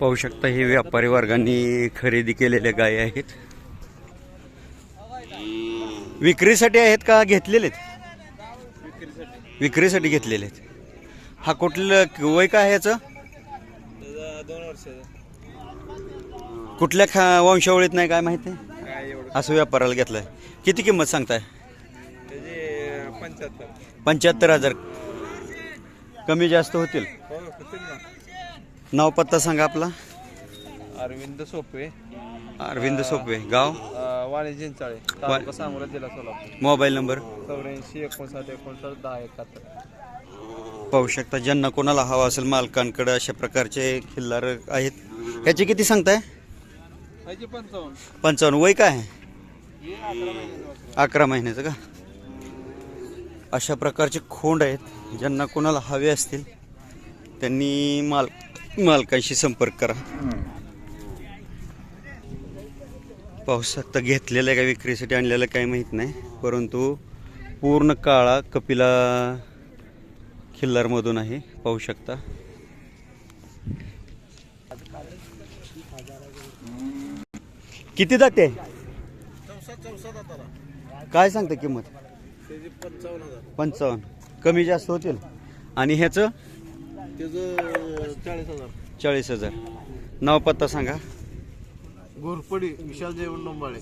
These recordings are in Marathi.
पाहू शकता हे व्यापारी वर्गांनी खरेदी केलेल्या गायी आहेत. विक्रीसाठी आहेत का घेतलेले विक्रीसाठी घेतलेले आहेत. हा कुठलं वय काय आहे याचं? दोन वर्ष कुठल्या खा वंशावळीत नाही काय माहिती? असं व्यापाराला घेतलंय. किती किंमत सांगताय? पंच्याहत्तर. हजार. कमी जास्त होतील. हो नाव पत्ता सांगा आपला. अरविंद सोपे अरविंद सोपवे गाव? वाणी जिंचाळे तालुका सांगोला जिल्हा सोलापूर. Mobile number? चौऱ्याऐंशी एकोणसाठ एकोणसाठ दहा एकाहत्तर. पाहू शकता ज्यांना कोणाला हवा असेल मालकांकडे अशा प्रकारचे खिल्लार आहेत. ह्याचे किती सांगताय? ह्याचे पंचावन्न. पंचावन्न. वय काय आहे? हे अकरा अकरा महिन्याचं का? अशा प्रकारचे खोंड आहेत. ज्यांना कोणाला हवे असतील त्यांनी माल मालकांशी संपर्क करा. पाऊस आता घेतलेलं आहे का विक्रीसाठी आणलेलं काही माहीत नाही. परंतु पूर्ण काळा कपिला खिल्लारमधून आहे. पाहू शकता. किती जाते काय सांगता किंमत? पंचावन्न. कमी जास्त होतील. आणि ह्याचं? त्याचं चाळीस हजार. चाळीस हजार. नाव पत्ता सांगा. घोरपडी विशाल जेवण डोंबाळे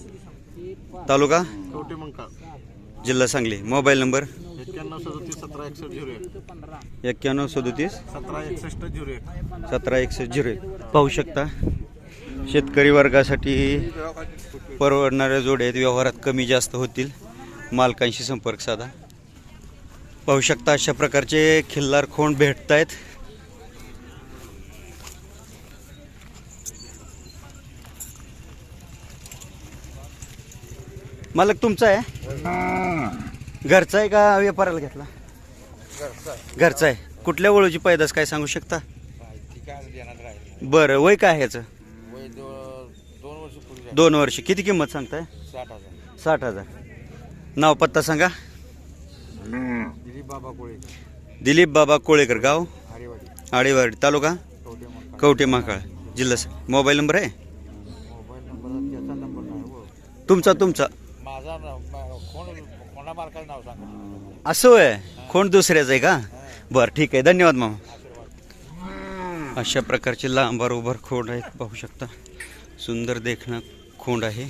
तालुका? कवटे मंकाळ. जिल्हा सांगली. Mobile number? एक्क्याण्णव सदतीस सतरा एकसष्ट झिरो एक. एक्क्याण्णव सदोतीस सतरा एकसष्ट झिरो एक. सतरा एकसष्ट झिरो एक. पाहू शकता. शेतकरी वर्गासाठी परवडणाऱ्या जोड्या आहेत. व्यवहारात कमी जास्त होतील. मालकांशी संपर्क साधा. पाहू शकता अशा प्रकारचे खिल्लार खोंड भेटत आहेत मालक तुमचा आहे? घरचा आहे का व्यापाराला घेतला? घरचा आहे. कुठल्या वळूची पैदास काय सांगू शकता? बरं वय काय आहे याचं? दोन वर्ष. किती किंमत सांगताय? साठ हजार. साठ हजार नाव पत्ता सांगा. दिलीप बाबा कोळे दिलीप बाबा कोळेकर गाव? आडेवाडी. तालुका? कवटे कवठे महाकाळ जिल्हा मोबाईल नंबर आहे? मोबाईल नंबर तुमचा तुमचा. असं आहे खोंड दुसऱ्याचं आहे का? बरं ठीक आहे. धन्यवाद मामा. अशा प्रकारचे लांबार उभार खोंड आहेत पाहू शकता. सुंदर देखणं खोंड आहे.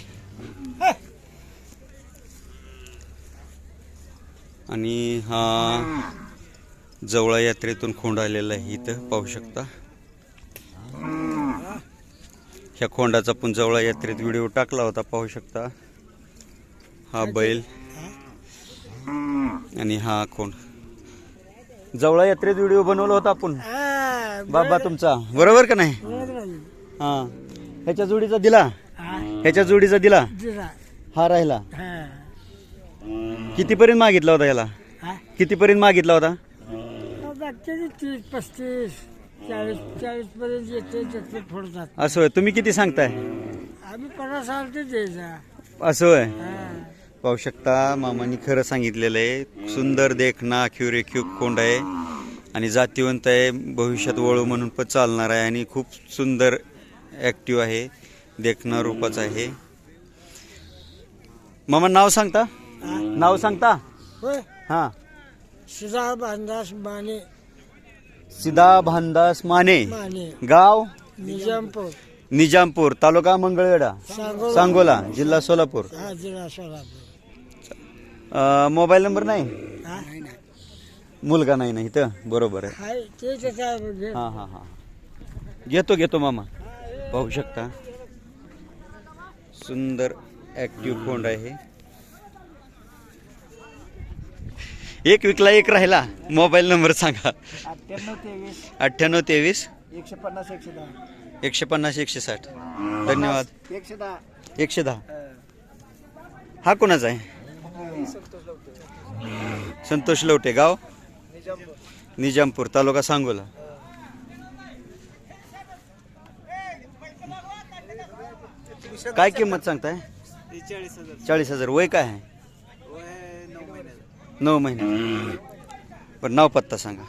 आणि हा जवळा यात्रेतून खोंड आलेला आहे इथं पाहू शकता. ह्या खोंडाचा पण जवळा यात्रेत व्हिडिओ टाकला होता पाहू शकता. हा बैल. आणि हा खोंड जवळा यात्रेत व्हिडिओ बनवला होता आपण. बाबा तुमचा. बरोबर का नाही? हा. ह्याच्या जोडीचा दिला. ह्याच्या जोडीचा दिला. हा राहिला. कितीपर्यंत मागितला होता याला कितीपर्यंत मागितला होता? तीस पस्तीस चाळीस चाळीस पर्यंत येते असं तुम्ही किती सांगताय? आम्ही पन्नास असं होय. हा. पाहू शकता मामांनी खरं सांगितलेलं आहे. सुंदर देखना रेखीव रेखीव कोंड आहे. आणि जातीवंत आहे भविष्यात वळू म्हणून पण चालणार आहे आणि खूप सुंदर ॲक्टिव्ह आहे. देखना रूपाचं आहे. मामा नाव सांगता? नाव सांगता? हां. शिदा बांधास माने. सिदा भानदास माने. गाव? निजामपूर. निजामपूर. तालुका मंगळवेढा. सांगोला. सांगोला जिल्हा सोलापूर. हा जिल्हा सोलापूर. अं, मोबाईल नंबर नाही? हा? मुलगा नाही ना इथं? बरोबर आहे. हाय ते त्याचा घे. हां हां हां. घेतो घेतो मामा. पाहू शकता. सुंदर ॲक्टिव्ह खोंड आहे. एक विकला एक राहिला. मोबाईल नंबर सांगा. अठ्ठ्याण्णव तेवीस. अठ्ठ्याण्णव तेवीस. एकशे पन्नास एकशे दहा. एकशे पन्नास एकशे साठ. धन्यवाद. एकशे दहा. एकशे दहा. हा कोणाचा आहे? संतोष लवटे गाव? निजामपूर तालुका सांगोला. काय किंमत सांगताय? चाळीस हजार. वय काय आहे? नऊ महिने. पण नाव पत्ता सांगा.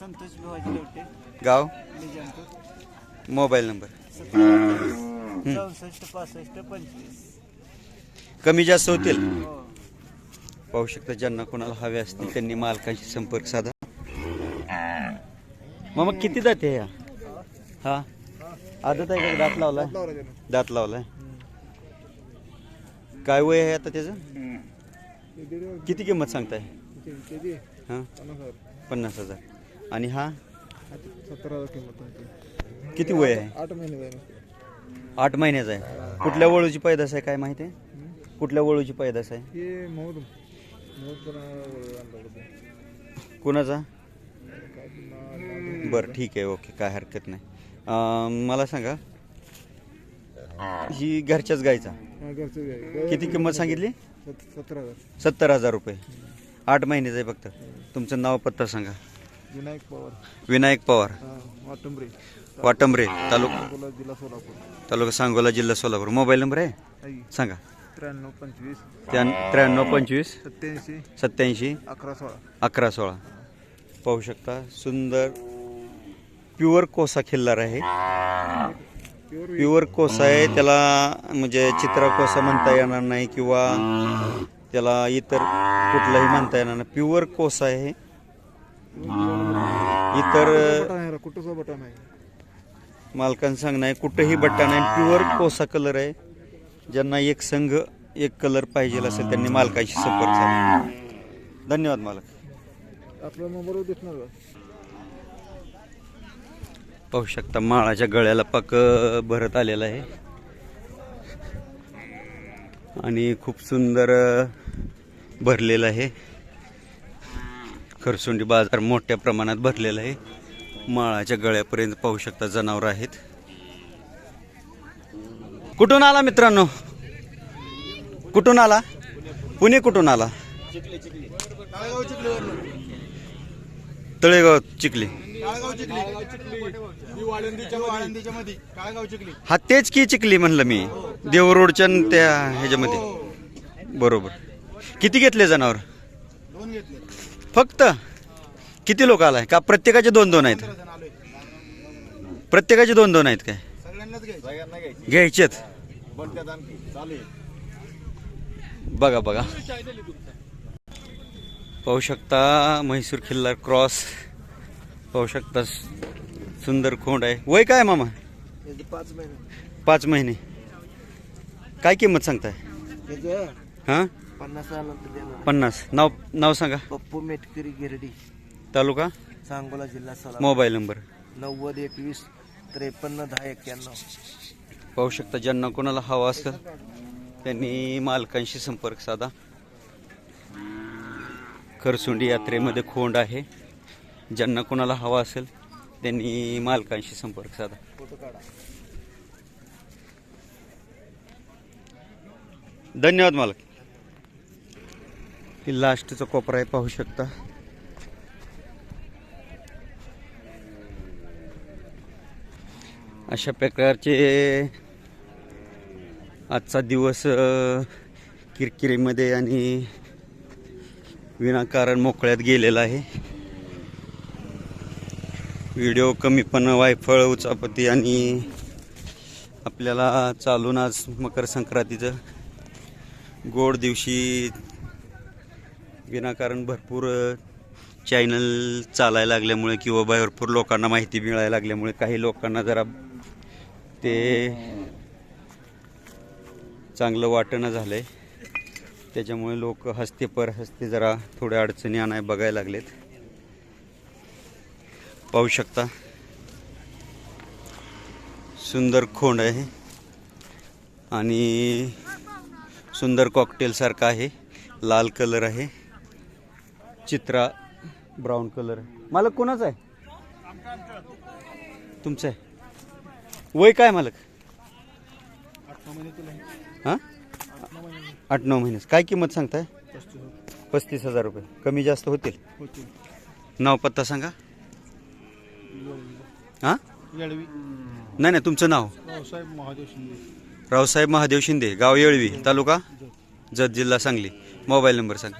संतोष गाव? Mobile number. चौसष्ट पासष्ट पंचवीस. कमी जास्त होतील? पाहू शकता ज्यांना कोणाला हवे असतील त्यांनी मालकांशी संपर्क साधा. मग मग किती जाते या? हा? आदत आहे का दात लावलाय? दात लावलाय. काय वय आहे आता त्याचं? किती किंमत सांगताय? हा? पन्नास हजार. आणि हा? किती वय आहे? आठ महिन्याचा आहे. कुठल्या वळूची पैदास आहे काय माहिती आहे? कुठल्या वळूची पैदास आहे? हे मौद पण कुणाचा? बरं ठीक आहे ओके काय हरकत नाही. अं, मला सांगा ही घरच्याच गायचा? किती किंमत सांगितली? सतरा हजार. सत्तर हजार रुपये. आठ महिन्याचं आहे फक्त. तुमचं नाव पत्ता सांगा. विनायक पवार. विनायक पवार. वाटंबरी. वाटंबरे तालुका अकोला जिल्हा सोलापूर. तालुका सांगोला जिल्हा सोलापूर. मोबाईल नंबर आहे? आई. सांगा. त्र्याण्णव पंचवीस. त्या त्र्याण्णव पंचवीस? सत्याऐंशी सत्याऐंशी अकरा सोळा. अकरा सोळा. पाहू शकता सुंदर प्युअर कोसा खिल्लार आहे. प्युअर कोसा आहे त्याला म्हणजे चित्रा कोसा म्हणता येणार नाही किंवा त्याला इतर कुठलाही म्हणता येणार नाही. प्युअर कोसा आहे. इतर कुठं बटन आहे मालकांचं सांगणं आहे कुठंही बट्टा नाही. प्युअर कोसा कलर आहे. ज्यांना एक संघ एक कलर पाहिजे असेल त्यांनी मालकाशी संपर्क साधा. धन्यवाद मालक. आपला नंबर दिसणार पाहू शकता माळाच्या गळ्याला पाक भरत आलेला आहे. आणि खूप सुंदर भरलेलं आहे. खरसुंडी बाजार मोठ्या प्रमाणात भरलेला आहे. माळाच्या गळ्यापर्यंत पाहू शकता जनावर आहेत. कुठून आला मित्रांनो? कुठून आला? पुणे कुठून आला? तळेगाव चिखली. हा तेच की चिखली म्हणलं मी. देव रोडच्या त्या ह्याच्यामध्ये. बरोबर. किती घेतले जनावर? फक्त? किती लोक आलाय? का प्रत्येकाचे दोन दोन आहेत? प्रत्येकाचे दोन दोन आहेत काय? घ्यायचेत. बघा बघा. पाहू शकता म्हैसूर खिल्लार क्रॉस. पाहू शकता सुंदर खोंड आहे. वय काय मामा? पाच महिने. पाच महिने. काय किंमत सांगताय? हां? पन्नास पन्नास. नाव नाव सांगा. पप्पू मेटकरी गिरडी. तालुका? सांगोला जिल्हा मोबाईल नंबर. नव्वद एकवीस त्रेपन्न दहा एक्क्याण्णव. पाहू शकता ज्यांना कोणाला हवा असेल त्यांनी मालकांशी संपर्क साधा. खरसुंडी यात्रेमध्ये खोंड आहे. ज्यांना कोणाला हवा असेल त्यांनी मालकांशी संपर्क साधा. धन्यवाद मालक. ही लास्टचा कोपरा आहे पाहू शकता. अशा प्रकारचे आजचा दिवस किरकिरीमध्ये आणि विनाकारण मोकळ्यात गेलेला आहे. व्हिडिओ कमी पण वायफळ उचापती आणि आपल्याला चालून आज मकर संक्रांतीचं गोड दिवशी विनाकारण भरपूर चॅनल चालायला लागल्यामुळे किंवा भरपूर लोकांना माहिती मिळायला लागल्यामुळे काही लोकांना जरा ते चांगलं वाटणं झालं आहे त्याच्यामुळे लोक हस्ते पर हस्ते जरा थोड्या अडचणी आणाय बघायला लागलेत. पाहू शकता. सुंदर खोंड आहे. आणि सुंदर कॉकटेलसारखा आहे. लाल कलर आहे. चित्रा ब्राऊन कलर मालक कोणाचा आहे? तुमचं आहे? वय काय मालक? हां? आठ नऊ महिने. काय किंमत सांगताय? पस्तीस हजार रुपये. कमी जास्त होतील? नाव पत्ता सांगा. हां? येळवी नाही नाही तुमचं नाव? रावसाहेब महादेव शिंदे रावसाहेब महादेव शिंदे. गाव येळवी तालुका? जत जिल्हा सांगली. मोबाईल नंबर सांगा.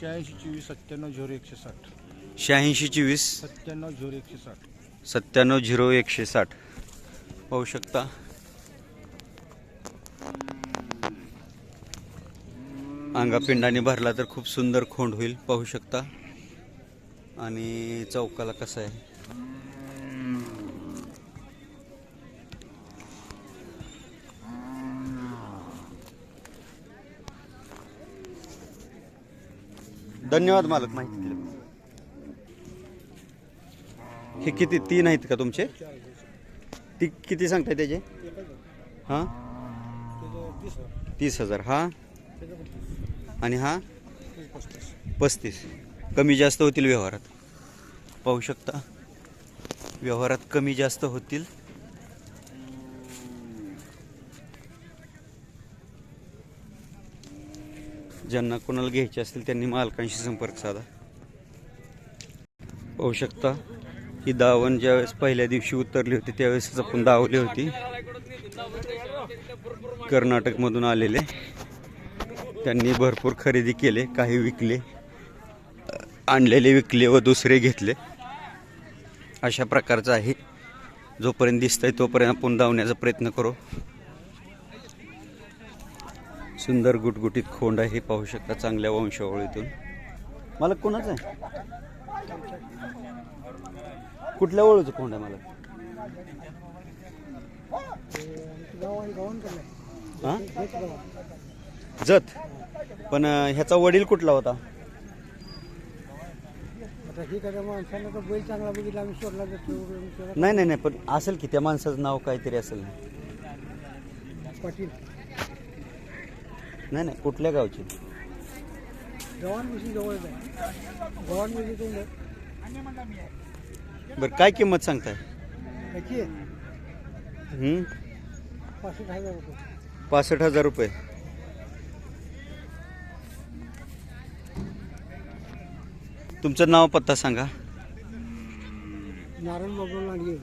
शहाऐंशी चोवीस सत्त्याण्णव झिरो एकशे साठ. शहाऐंशी चोवीस सत्त्याण्णव झिरो एकशे साठ. सत्त्याण्णव झिरो एकशे साठ. पाहू शकता. अंगापिंडाने भरला तर खूप सुंदर खोंड होईल पाहू शकता. आणि चौकाला कसं आहे? धन्यवाद मालक माहिती दिली. हे किती तीन आहेत का तुमचे? ती किती सांगताय त्याचे? हां? तीस हजार. हा? आणि हा? पस्तीस. कमी जास्त होतील व्यवहारात. पाहू शकता. व्यवहारात कमी जास्त होतील. ज्यांना कोणाला घ्यायचे असतील त्यांनी मालकांशी संपर्क साधा. पाहू शकता. ही दावण ज्यावेळेस पहिल्या दिवशी उतरली होती त्यावेळेस आपण दावली होती. कर्नाटकमधून आलेले. त्यांनी भरपूर खरेदी केले काही विकले आणलेले विकले व दुसरे घेतले. अशा प्रकारचं आहे. जोपर्यंत दिसतंय तोपर्यंत आपण धावण्याचा प्रयत्न करू. सुंदर गुटगुटीत खोंड आहे हे पाहू शकता चांगल्या वंशावळीतून. मला कोणाच आहे? कुठल्या ओळूचं खोंड आहे मला? हा? जत. पण अं, ह्याचा वडील कुठला होता? आता माणसानं तर बैल चांगला बघितला आम्ही सोडला तर नाही नाही नाही पण असेल की त्या माणसाचं नाव काहीतरी असेल ना? पाटील. नाही नाही कुठल्या गावचे? गव्हाणपाशी जवळच आहे. गव्हाणमध्ये तो बरं काय किंमत सांगताय? हं? पासष्ट हजार रुपये पासष्ट हजार रुपये. तुमचं नाव पत्ता सांगा. नारायण बाबू लांडगे.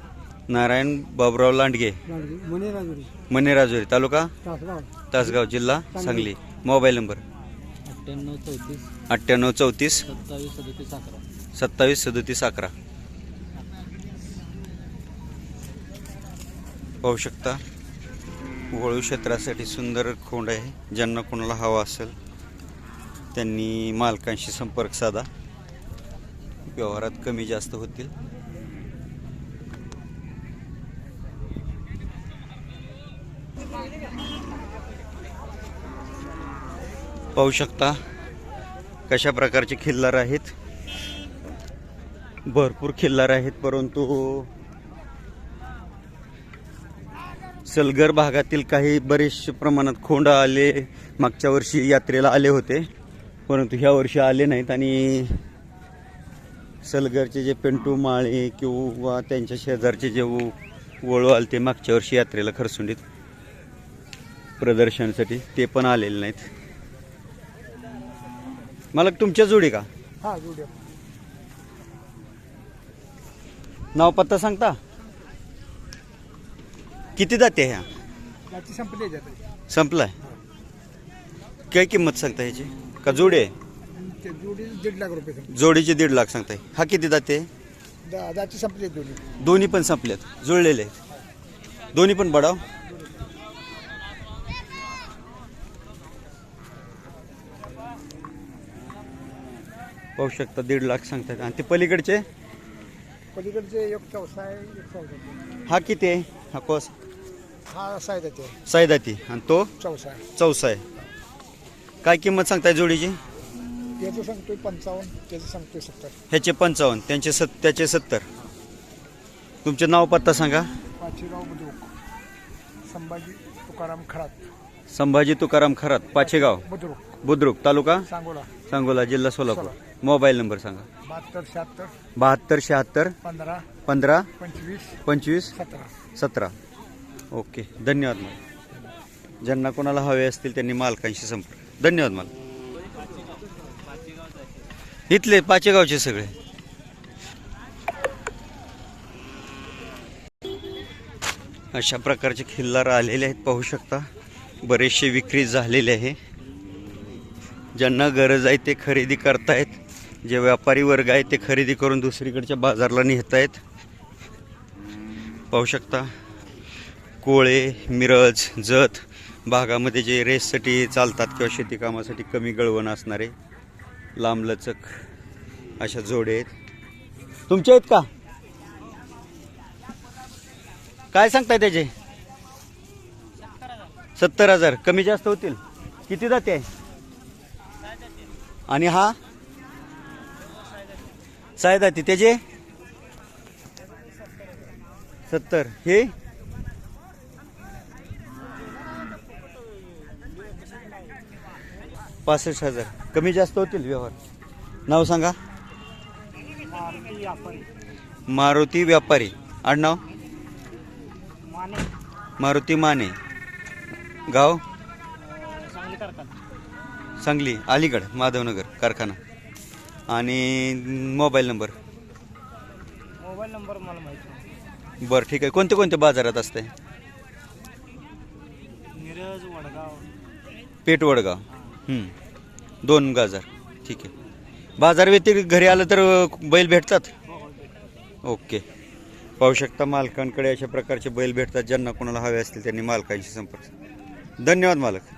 नारायण बाबुराव लांडगे. लांडगे मने राजुरी. मनेराजुरी तालुका? तासगाव. तासगाव जिल्हा? सांगली. Mobile number? अठ्ठ्याण्णव चौतीस. अठ्ठ्याण्णव चौतीस. सत्तावीस सदतीस अकरा. सत्तावीस सदोतीस अकरा. पाहू शकता. वळू क्षेत्रासाठी सुंदर खोंड आहे. ज्यांना कोणाला हवा असेल त्यांनी मालकांशी संपर्क साधा. व्यवहारात कमी जास्त होतील. पाहू शकता कशा प्रकारचे खिल्लार आहेत. भरपूर खिल्लार आहेत परंतु सलगर भागातील काही बरेचसे प्रमाणात खोंड आले मागच्या वर्षी यात्रेला आले होते. परंतु ह्या वर्षी आले नाहीत आणि सलगरचे जे पेंटू माळे किंवा त्यांच्या शेजारचे जे वळू आले ते मागच्या वर्षी यात्रेला खरसुंडीत प्रदर्शनासाठी ते पण आलेले नाहीत. मला तुमच्या जोडी का? हा नाव पत्ता सांगता? किती जाते ह्या? याची संपली जाते. संपलाय. काय किंमत सांगता ह्याची? का जोडी आहे? ते जुडी दीड लाख रुपये संपली. जोडीचे दीड लाख सांगताय हा किती जाते दा- दाची संपली आहेत जुडी. दोन्ही पण संपलेत. जुळलेले आहेत. दोन्ही पण बडाव. पाहू शकता दीड लाख सांगतायत आणि ते पलीकडचे? पलीकडचे एक चौसा आहे एक चौसा आहे. हा किती आहे? हा कोस? हा असा आहे सायदाती आणि तो? चौसा. आहे चौसा आहे. काय किंमत सांगताय जोडीची? त्याचं सांगतोय पंचावन्न त्याचं सांगतोय सत्तर. ह्याचे पंचावन्न त्यांचे सत त्याचे सत्तर. तुमचे नाव पत्ता सांगा. पाचीराव बुद्रुक. संभाजी तुकाराम खरात. संभाजी तुकाराम खरात पाचेगाव. बुद्रुक. बुद्रुक तालुका? सांगोला. सांगोला जिल्हा सोलापूर. मोबाईल नंबर सांगा. बहात्तर शहात्तर. बहात्तर शहात्तर. पंधरा. पंधरा. पंचवीस. पंचवीस. सतरा. सतरा. ओके धन्यवाद माल ज्यांना कोणाला हवे असतील त्यांनी मालकांशी संपर्क. धन्यवाद मला इथले पाचेगावचे सगळे. अशा प्रकारचे खिल्लार आलेले आहेत पाहू शकता. बरेचसे विक्री झालेले आहे. ज्यांना गरज आहे ते खरेदी करतायत. जे व्यापारी वर्ग आहे ते खरेदी करून दुसरीकडच्या बाजारला नेत आहेत पाहू शकता. कोळे मिरज जत भागामध्ये जे रेससाठी चालतात किंवा शेती कामासाठी कमी गळवण असणारे लांबलचक अशा जोडे आहेत. तुमचे आहेत का? काय सांगताय त्याचे? सत्तर हजार. कमी जास्त होतील. किती जाते आणि हा? सायदाती त्याचे? सत्तर. हे? पासष्ट हजार. कमी जास्त होतील व्यवहार. नाव सांगा. मारुती व्यापारी. आडनाव मारुती माने. गाव? सांगली अलीगड माधवनगर कारखाना. आणि मोबाईल नंबर? मोबाईल नंबर मला माहिती बरं ठीक आहे. कोणते कोणते बाजारात असते मिरज वडगाव. पेठ वडगाव. दोन गाजर. ठीक आहे. बाजार व्यतिरिक्त घरी आलं तर अ, बैल भेटतात? ओके. पाहू शकता मालकांकडे अशा प्रकारचे बैल भेटतात ज्यांना कोणाला हवे असतील त्यांनी मालकांशी संपर्क धन्यवाद मालक.